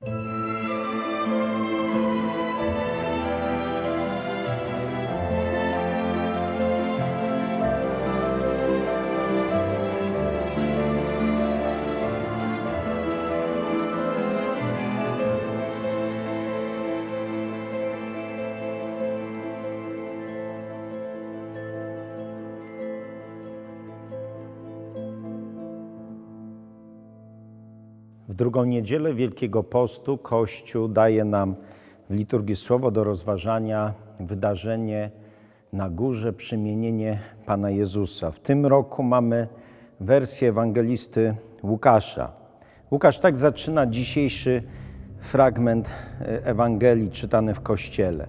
W drugą niedzielę Wielkiego Postu Kościół daje nam w liturgii słowo do rozważania wydarzenie na górze, przemienienie Pana Jezusa. W tym roku mamy wersję ewangelisty Łukasza. Łukasz tak zaczyna dzisiejszy fragment e, Ewangelii czytany w Kościele.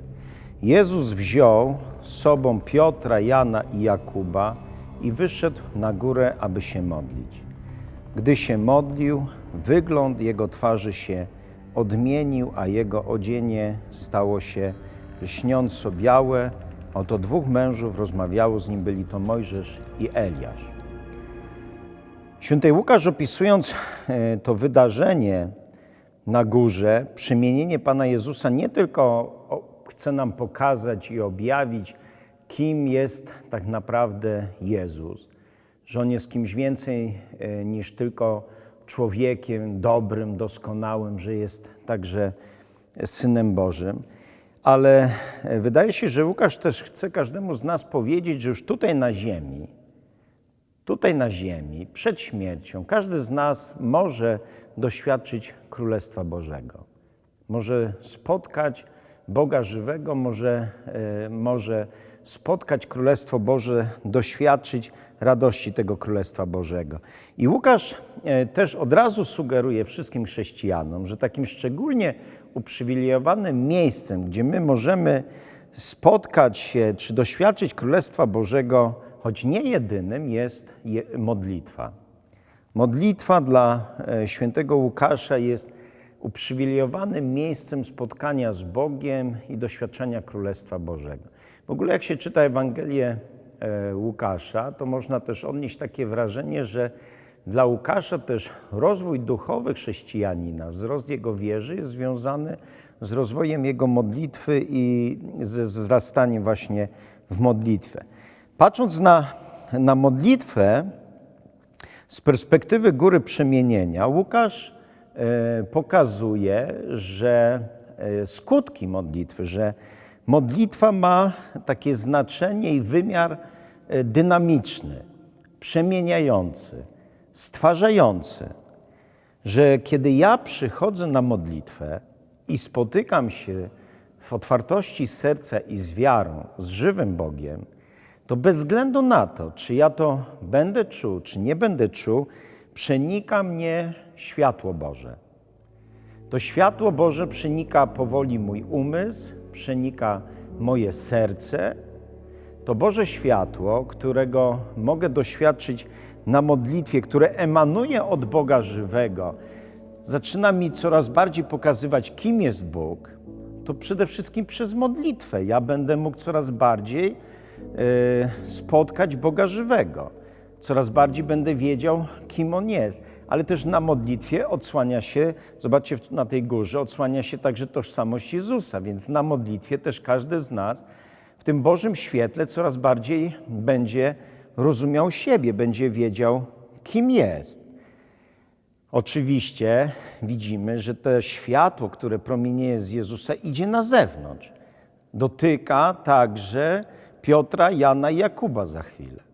Jezus wziął z sobą Piotra, Jana i Jakuba i wyszedł na górę, aby się modlić. Gdy się modlił, wygląd jego twarzy się odmienił, a jego odzienie stało się lśniąco białe. Oto dwóch mężów rozmawiało z nim, byli to Mojżesz i Eliasz. Święty Łukasz opisując e, to wydarzenie na górze, przemienienie Pana Jezusa, nie tylko chce nam pokazać i objawić, kim jest tak naprawdę Jezus, że On jest kimś więcej e, niż tylko człowiekiem dobrym, doskonałym, że jest także Synem Bożym. Ale e, wydaje się, że Łukasz też chce każdemu z nas powiedzieć, że już tutaj na ziemi, tutaj na ziemi, przed śmiercią, każdy z nas może doświadczyć Królestwa Bożego. Może spotkać Boga żywego, może, e, może spotkać Królestwo Boże, doświadczyć radości tego Królestwa Bożego. I Łukasz e, też od razu sugeruje wszystkim chrześcijanom, że takim szczególnie uprzywilejowanym miejscem, gdzie my możemy spotkać się czy doświadczyć Królestwa Bożego, choć nie jedynym, jest je- modlitwa. Modlitwa dla e, świętego Łukasza jest uprzywilejowanym miejscem spotkania z Bogiem i doświadczenia Królestwa Bożego. W ogóle jak się czyta Ewangelię e, Łukasza, to można też odnieść takie wrażenie, że dla Łukasza też rozwój duchowy chrześcijanina, wzrost jego wierzy jest związany z rozwojem jego modlitwy i ze wzrastaniem właśnie w modlitwę. Patrząc na, na modlitwę, z perspektywy góry przemienienia, Łukasz e, pokazuje, że e, skutki modlitwy, że modlitwa ma takie znaczenie i wymiar e, dynamiczny, przemieniający, stwarzający, że kiedy ja przychodzę na modlitwę i spotykam się w otwartości serca i z wiarą, z żywym Bogiem, to bez względu na to, czy ja to będę czuł, czy nie będę czuł, przenika mnie światło Boże. To światło Boże przenika powoli mój umysł, przenika moje serce. To Boże światło, którego mogę doświadczyć na modlitwie, które emanuje od Boga żywego, zaczyna mi coraz bardziej pokazywać, kim jest Bóg, to przede wszystkim przez modlitwę ja będę mógł coraz bardziej e, spotkać Boga żywego. Coraz bardziej będę wiedział, kim On jest. Ale też na modlitwie odsłania się, zobaczcie na tej górze, odsłania się także tożsamość Jezusa, więc na modlitwie też każdy z nas w tym Bożym świetle coraz bardziej będzie rozumiał siebie, będzie wiedział, kim jest. Oczywiście widzimy, że to światło, które promienieje z Jezusa, idzie na zewnątrz. Dotyka także Piotra, Jana i Jakuba za chwilę.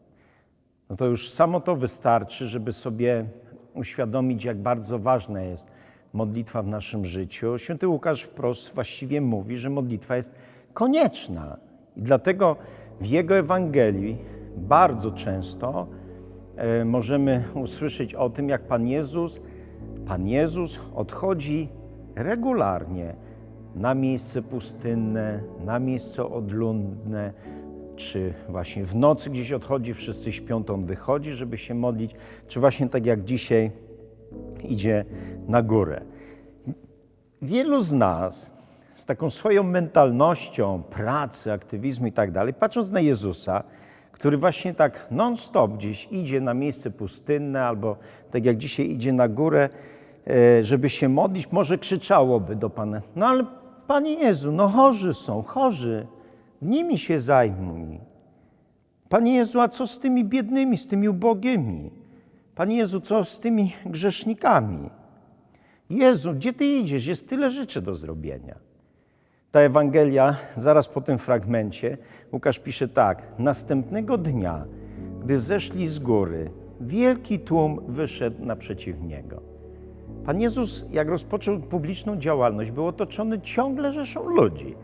No to już samo to wystarczy, żeby sobie uświadomić, jak bardzo ważna jest modlitwa w naszym życiu. Święty Łukasz wprost właściwie mówi, że modlitwa jest konieczna. I dlatego w jego Ewangelii bardzo często e, możemy usłyszeć o tym, jak Pan Jezus, Pan Jezus odchodzi regularnie na miejsce pustynne, na miejsce odludne, czy właśnie w nocy gdzieś odchodzi, wszyscy śpią, to on wychodzi, żeby się modlić, czy właśnie tak jak dzisiaj idzie na górę. Wielu z nas z taką swoją mentalnością pracy, aktywizmu i tak dalej, patrząc na Jezusa, który właśnie tak non-stop gdzieś idzie na miejsce pustynne albo tak jak dzisiaj idzie na górę, e, żeby się modlić, może krzyczałoby do Pana, no ale Panie Jezu, no chorzy są, chorzy, nimi się zajmuj. Panie Jezu, a co z tymi biednymi, z tymi ubogimi? Panie Jezu, co z tymi grzesznikami? Jezu, gdzie Ty idziesz? Jest tyle rzeczy do zrobienia. Ta Ewangelia, zaraz po tym fragmencie, Łukasz pisze tak. Następnego dnia, gdy zeszli z góry, wielki tłum wyszedł naprzeciw Niego. Pan Jezus, jak rozpoczął publiczną działalność, był otoczony ciągle rzeszą ludzi.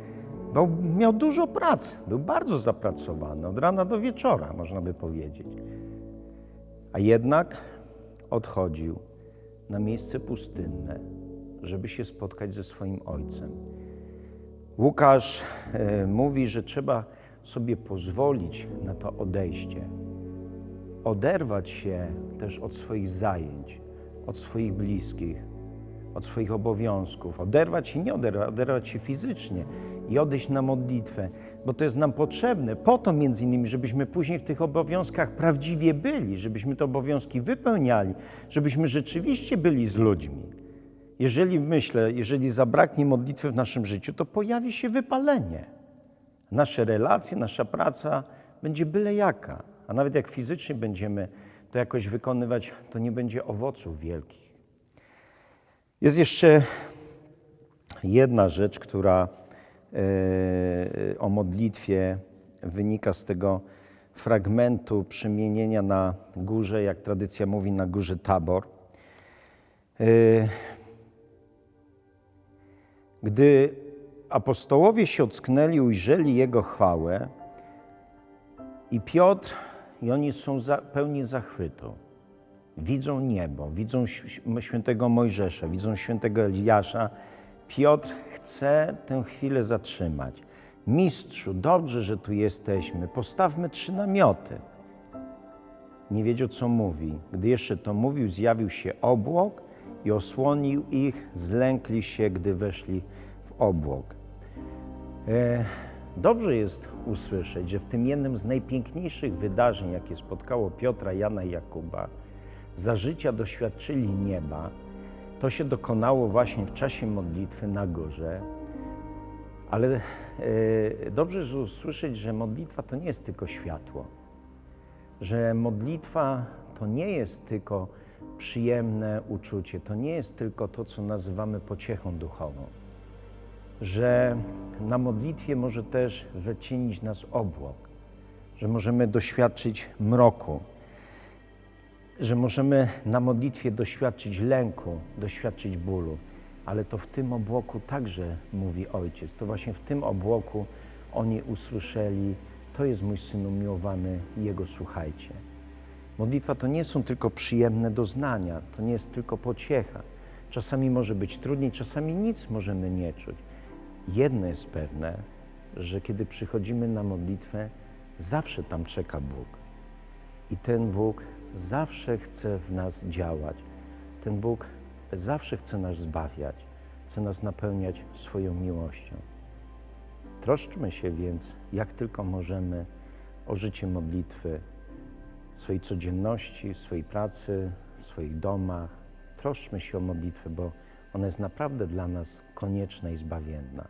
Był, miał dużo pracy, był bardzo zapracowany, od rana do wieczora, można by powiedzieć. A jednak odchodził na miejsce pustynne, żeby się spotkać ze swoim Ojcem. Łukasz e, mówi, że trzeba sobie pozwolić na to odejście, oderwać się też od swoich zajęć, od swoich bliskich, od swoich obowiązków, oderwać się, nie oderwać, oderwać się fizycznie i odejść na modlitwę, bo to jest nam potrzebne po to między innymi, żebyśmy później w tych obowiązkach prawdziwie byli, żebyśmy te obowiązki wypełniali, żebyśmy rzeczywiście byli z ludźmi. Jeżeli myślę, jeżeli zabraknie modlitwy w naszym życiu, to pojawi się wypalenie. Nasze relacje, nasza praca będzie byle jaka, a nawet jak fizycznie będziemy to jakoś wykonywać, to nie będzie owoców wielkich. Jest jeszcze jedna rzecz, która e, o modlitwie wynika z tego fragmentu przemienienia na górze, jak tradycja mówi, na górze Tabor. E, Gdy apostołowie się ocknęli, ujrzeli Jego chwałę i Piotr, i oni są pełni zachwytu. Widzą niebo, widzą świętego Mojżesza, widzą świętego Eliasza. Piotr chce tę chwilę zatrzymać. Mistrzu, dobrze, że tu jesteśmy, postawmy trzy namioty. Nie wiedział, co mówi. Gdy jeszcze to mówił, zjawił się obłok i osłonił ich, zlękli się, gdy weszli w obłok. E, Dobrze jest usłyszeć, że w tym jednym z najpiękniejszych wydarzeń, jakie spotkało Piotra, Jana i Jakuba, za życia doświadczyli nieba. To się dokonało właśnie w czasie modlitwy na górze. Ale e, dobrze jest usłyszeć, że modlitwa to nie jest tylko światło, że modlitwa to nie jest tylko przyjemne uczucie, to nie jest tylko to, co nazywamy pociechą duchową że na modlitwie może też zacienić nas obłok, że możemy doświadczyć mroku, że możemy na modlitwie doświadczyć lęku, doświadczyć bólu, ale to w tym obłoku także mówi Ojciec. To właśnie w tym obłoku oni usłyszeli: To jest mój syn umiłowany, jego słuchajcie. Modlitwa to nie są tylko przyjemne doznania, to nie jest tylko pociecha. Czasami może być trudniej, czasami nic możemy nie czuć. Jedno jest pewne, że kiedy przychodzimy na modlitwę, zawsze tam czeka Bóg. I ten Bóg zawsze chce w nas działać. Ten Bóg zawsze chce nas zbawiać, chce nas napełniać swoją miłością. Troszczmy się więc, jak tylko możemy, o życie modlitwy w swojej codzienności, w swojej pracy, w swoich domach. Troszczmy się o modlitwę, bo ona jest naprawdę dla nas konieczna i zbawienna.